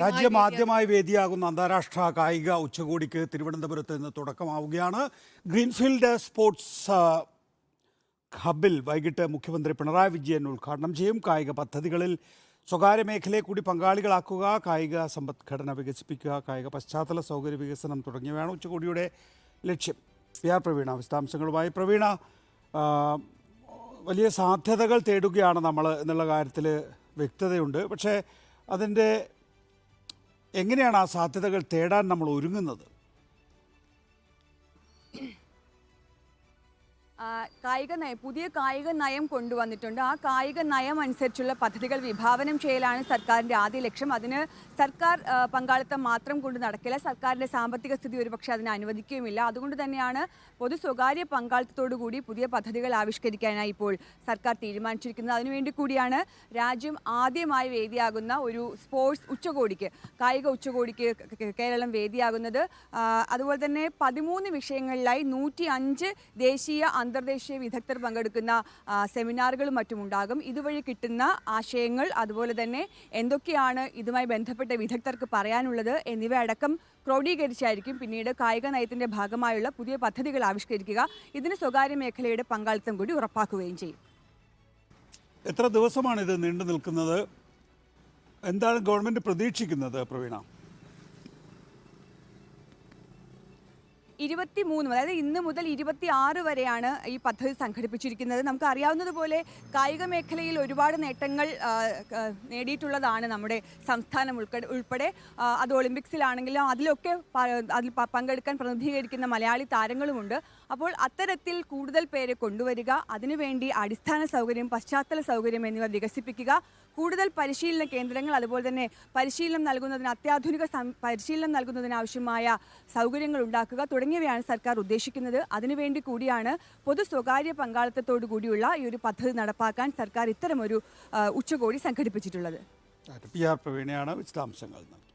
രാജ്യമാദ്യമായി വേദിയാകുന്ന അന്താരാഷ്ട്ര കായിക ഉച്ചകോടിക്ക് തിരുവനന്തപുരത്ത് നിന്ന് തുടക്കമാവുകയാണ്. ഗ്രീൻഫീൽഡ് സ്പോർട്സ് ഹബിൽ വൈകിട്ട് മുഖ്യമന്ത്രി പിണറായി വിജയൻ ഉദ്ഘാടനം ചെയ്യും. കായിക പദ്ധതികളിൽ സ്വകാര്യ മേഖലയെ കൂടി പങ്കാളികളാക്കുക കായിക സമ്പദ്ഘടന വികസിപ്പിക്കുക കായിക പശ്ചാത്തല സൗകര്യ വികസനം തുടങ്ങിയവയാണ് ഉച്ചകോടിയുടെ ലക്ഷ്യം. പി ആർ പ്രവീണ വിശദാംശങ്ങളുമായി. പ്രവീണ വലിയ സാധ്യതകൾ തേടുകയാണ് നമ്മൾ എന്നുള്ള കാര്യത്തിൽ വ്യക്തതയുണ്ട്. പക്ഷേ അതിന്റെ എങ്ങനെയാണ് ആ സാധ്യതകൾ തേടാൻ നമ്മൾ ഒരുങ്ങുന്നത്? കായിക നയം പുതിയ കായിക നയം കൊണ്ടുവന്നിട്ടുണ്ട്. ആ കായിക നയം അനുസരിച്ചുള്ള പദ്ധതികൾ വിഭാവനം ചെയ്യലാണ് സർക്കാരിന്റെ ആദ്യ ലക്ഷ്യം. അതിന് സർക്കാർ പങ്കാളിത്തം മാത്രം കൊണ്ട് നടക്കില്ല. സർക്കാരിന്റെ സാമ്പത്തിക സ്ഥിതി ഒരുപക്ഷെ അതിനെ അനുവദിക്കുകയുമില്ല. അതുകൊണ്ട് തന്നെയാണ് പൊതു സ്വകാര്യ പങ്കാളിത്തത്തോടു കൂടി പുതിയ പദ്ധതികൾ ആവിഷ്കരിക്കാനായി ഇപ്പോൾ സർക്കാർ തീരുമാനിച്ചിരിക്കുന്നത്. അതിനുവേണ്ടി കൂടിയാണ് രാജ്യം ആദ്യമായി വേദിയാകുന്ന ഒരു സ്പോർട്സ് ഉച്ചകോടിക്ക് കായിക ഉച്ചകോടിക്ക് കേരളം വേദിയാകുന്നത്. അതുപോലെ തന്നെ പതിമൂന്ന് വിഷയങ്ങളിലായി നൂറ്റി ദേശീയ അന്തർദേശീയ വിദഗ്ധർ പങ്കെടുക്കുന്ന സെമിനാറുകളും മറ്റും ഉണ്ടാകും. ഇതുവഴി കിട്ടുന്ന ആശയങ്ങൾ അതുപോലെ തന്നെ എന്തൊക്കെയാണ് ഇതുമായി ബന്ധപ്പെട്ട വിദഗ്ധർക്ക് പറയാനുള്ളത് എന്നിവ അടക്കം ക്രോഡീകരിച്ചായിരിക്കും പിന്നീട് കായിക നയത്തിന്റെ ഭാഗമായുള്ള പുതിയ പദ്ധതികൾ ആവിഷ്കരിക്കുക. ഇതിന് സ്വകാര്യ മേഖലയുടെ പങ്കാളിത്തം കൂടി ഉറപ്പാക്കുകയും ചെയ്യും. എത്ര ദിവസമാണ് ഇത് നീണ്ടു നിൽക്കുന്നത് എന്താണ് ഗവൺമെന്റ് പ്രതീക്ഷിക്കുന്നത് പ്രവീണ? ഇരുപത്തി മൂന്ന് അതായത് ഇന്ന് മുതൽ ഇരുപത്തി ആറ് വരെയാണ് ഈ പദ്ധതി സംഘടിപ്പിച്ചിരിക്കുന്നത്. നമുക്ക് അറിയാവുന്നതുപോലെ കായിക മേഖലയിൽ ഒരുപാട് നേട്ടങ്ങൾ നേടിയിട്ടുള്ളതാണ് നമ്മുടെ സംസ്ഥാനം ഉൾപ്പെടെ. ഉൾപ്പെടെ അത് ഒളിമ്പിക്സിലാണെങ്കിലും അതിലൊക്കെ അതിൽ പങ്കെടുക്കാൻ പ്രതിനിധീകരിക്കുന്ന മലയാളി താരങ്ങളുമുണ്ട്. അപ്പോൾ അത്തരത്തിൽ കൂടുതൽ പേരെ കൊണ്ടുവരിക അതിനുവേണ്ടി അടിസ്ഥാന സൗകര്യം പശ്ചാത്തല സൗകര്യം എന്നിവ വികസിപ്പിക്കുക കൂടുതൽ പരിശീലന കേന്ദ്രങ്ങൾ അതുപോലെ തന്നെ പരിശീലനം നൽകുന്നതിന് അത്യാധുനിക പരിശീലനം നൽകുന്നതിന് ആവശ്യമായ സൗകര്യങ്ങൾ ഉണ്ടാക്കുക തുടങ്ങിയവയാണ് സർക്കാർ ഉദ്ദേശിക്കുന്നത്. അതിനുവേണ്ടി കൂടിയാണ് പൊതു സ്വകാര്യ പങ്കാളിത്തത്തോടു കൂടിയുള്ള ഈ ഒരു പദ്ധതി നടപ്പാക്കാൻ സർക്കാർ ഇത്തരമൊരു ഉച്ചകോടി സംഘടിപ്പിച്ചിട്ടുള്ളത്. വിശദാംശങ്ങൾ നൽകിയത്